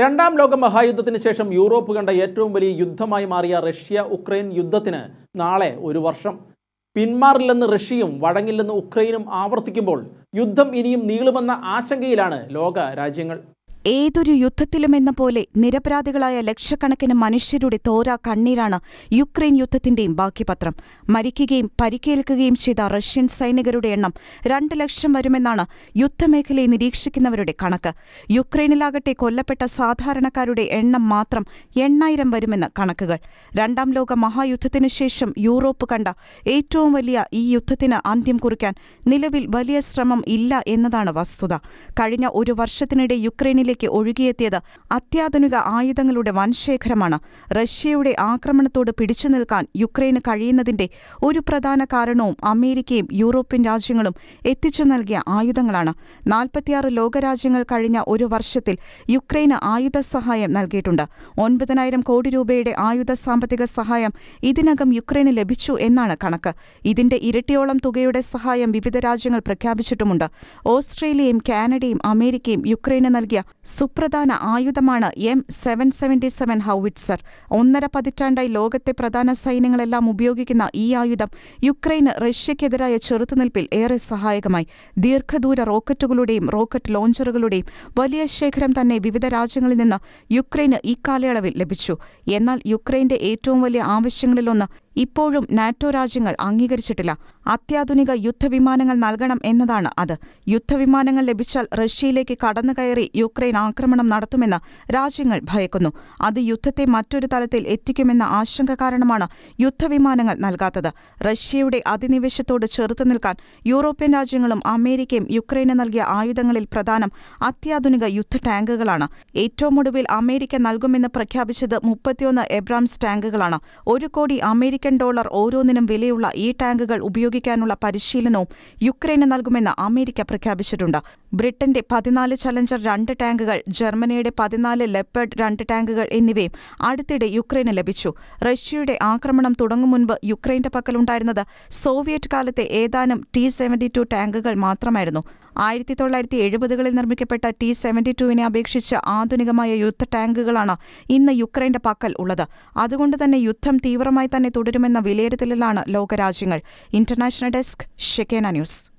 രണ്ടാം ലോക മഹായുദ്ധത്തിന് ശേഷം യൂറോപ്പ് കണ്ട ഏറ്റവും വലിയ യുദ്ധമായി മാറിയ റഷ്യ ഉക്രൈൻ യുദ്ധത്തിന് നാളെ ഒരു വർഷം. പിന്മാറില്ലെന്ന് റഷ്യയും വഴങ്ങില്ലെന്ന് ഉക്രൈനും ആവർത്തിക്കുമ്പോൾ യുദ്ധം ഇനിയും നീളുമെന്ന ആശങ്കയിലാണ് ലോക രാജ്യങ്ങൾ. ഏതൊരു യുദ്ധത്തിലുമെന്ന പോലെ നിരപരാധികളായ ലക്ഷക്കണക്കിന് മനുഷ്യരുടെ തോരാ കണ്ണീരാണ് യുക്രൈൻ യുദ്ധത്തിന്റെയും ബാക്കിപത്രം മരിക്കുകയും പരിക്കേൽക്കുകയും ചെയ്ത റഷ്യൻ സൈനികരുടെ എണ്ണം രണ്ട് ലക്ഷം വരുമെന്നാണ് യുദ്ധമേഖലയെ നിരീക്ഷിക്കുന്നവരുടെ കണക്ക്. യുക്രൈനിലാകട്ടെ കൊല്ലപ്പെട്ട സാധാരണക്കാരുടെ എണ്ണം മാത്രം എണ്ണായിരം വരുമെന്ന് കണക്കുകൾ. രണ്ടാം ലോക മഹായുദ്ധത്തിനു ശേഷം യൂറോപ്പ് കണ്ട ഏറ്റവും വലിയ ഈ യുദ്ധത്തിന് അന്ത്യം കുറിക്കാൻ നിലവിൽ വലിയ ശ്രമം ഇല്ല എന്നതാണ് വസ്തുത. കഴിഞ്ഞ ഒരു വർഷത്തിനിടെ യുക്രൈനിലേക്ക് ഒഴുകിയെത്തിയത് അത്യാധുനിക ആയുധങ്ങളുടെ വൻശേഖരമാണ്. റഷ്യയുടെ ആക്രമണത്തോട് പിടിച്ചു നിൽക്കാൻ യുക്രൈന് കഴിയുന്നതിന്റെ ഒരു പ്രധാന കാരണവും അമേരിക്കയും യൂറോപ്യൻ രാജ്യങ്ങളും എത്തിച്ചു നൽകിയ ആയുധങ്ങളാണ്. നാൽപ്പത്തിയാറ് ലോകരാജ്യങ്ങൾ കഴിഞ്ഞ ഒരു വർഷത്തിൽ യുക്രൈന് ആയുധ സഹായം നൽകിയിട്ടുണ്ട്. ഒൻപതിനായിരം കോടി രൂപയുടെ ആയുധ സാമ്പത്തിക സഹായം ഇതിനകം യുക്രൈന് ലഭിച്ചു എന്നാണ് കണക്ക്. ഇതിന്റെ ഇരട്ടിയോളം തുകയുടെ സഹായം വിവിധ രാജ്യങ്ങൾ പ്രഖ്യാപിച്ചിട്ടുമുണ്ട്. ഓസ്ട്രേലിയയും കാനഡയും അമേരിക്കയും യുക്രൈന് നൽകിയ സുപ്രധാന ആയുധമാണ് M seven seventy seven howitzer. ഒന്നര പതിറ്റാണ്ടായി ലോകത്തെ പ്രധാന സൈന്യങ്ങളെല്ലാം ഉപയോഗിക്കുന്ന ഈ ആയുധം യുക്രൈന് റഷ്യക്കെതിരായ ചെറുത്തുനിൽപ്പിൽ ഏറെ സഹായകമായി. ദീർഘദൂര റോക്കറ്റുകളുടെയും റോക്കറ്റ് ലോഞ്ചറുകളുടെയും വലിയ ശേഖരം തന്നെ വിവിധ രാജ്യങ്ങളിൽ നിന്ന് യുക്രൈന് ഈ കാലയളവിൽ ലഭിച്ചു. എന്നാൽ യുക്രൈന്റെ ഏറ്റവും വലിയ ആവശ്യങ്ങളിലൊന്ന് ഇപ്പോഴും നാറ്റോ രാജ്യങ്ങൾ അംഗീകരിച്ചിട്ടില്ല. അത്യാധുനിക യുദ്ധവിമാനങ്ങൾ നൽകണം എന്നതാണ് അത്. യുദ്ധവിമാനങ്ങൾ ലഭിച്ചാൽ റഷ്യയിലേക്ക് കടന്നുകയറി യുക്രൈൻ ആക്രമണം നടത്തുമെന്ന് രാജ്യങ്ങൾ ഭയക്കുന്നു. അത് യുദ്ധത്തെ മറ്റൊരു തലത്തിൽ എത്തിക്കുമെന്ന ആശങ്ക കാരണമാണ് യുദ്ധവിമാനങ്ങൾ നൽകാത്തത്. റഷ്യയുടെ അധിനിവേശത്തോട് ചെറുത്തു നിൽക്കാൻ യൂറോപ്യൻ രാജ്യങ്ങളും അമേരിക്കയും യുക്രൈന് നൽകിയ ആയുധങ്ങളിൽ പ്രധാനം അത്യാധുനിക യുദ്ധ ടാങ്കുകളാണ്. ഏറ്റവും ഒടുവിൽ അമേരിക്ക നൽകുമെന്ന് പ്രഖ്യാപിച്ചത് മുപ്പത്തിയൊന്ന് എബ്രാംസ് ടാങ്കുകളാണ്. ഒരു കോടി അമേരിക്കൻ ഡോളർ ഓരോന്നിനും വിലയുള്ള ഈ ടാങ്കുകൾ ഉപയോഗിക്കാനുള്ള പരിശീലനവും യുക്രൈന് നൽകുമെന്ന് അമേരിക്ക പ്രഖ്യാപിച്ചിട്ടുണ്ട്. ബ്രിട്ടന്റെ പതിനാല് ചലഞ്ചർ രണ്ട് ടാങ്കുകൾ ജർമ്മനിയുടെ പതിനാല് ലെപ്പേഡ് രണ്ട് ടാങ്കുകൾ എന്നിവയും അടുത്തിടെ യുക്രൈന് ലഭിച്ചു. റഷ്യയുടെ ആക്രമണം തുടങ്ങും മുൻപ് യുക്രൈന്റെ പക്കലുണ്ടായിരുന്നത് സോവിയറ്റ് കാലത്തെ ഏതാനും ടി സെവന്റി ടു ടാങ്കുകൾ മാത്രമായിരുന്നു. ആയിരത്തി തൊള്ളായിരത്തി എഴുപതുകളിൽ നിർമ്മിക്കപ്പെട്ട ടി സെവന്റി ടുവിനെ അപേക്ഷിച്ച് ആധുനികമായ യുദ്ധ ടാങ്കുകളാണ് ഇന്ന് യുക്രൈന്റെ പക്കൽ ഉള്ളത്. അതുകൊണ്ട് തന്നെ യുദ്ധം തീവ്രമായി തന്നെ തുടരുമെന്ന വിലയിരുത്തലിലാണ് ലോകരാജ്യങ്ങൾ. ഇന്റർനാഷണൽ ഡെസ്ക് ഷെക്കേന ന്യൂസ്.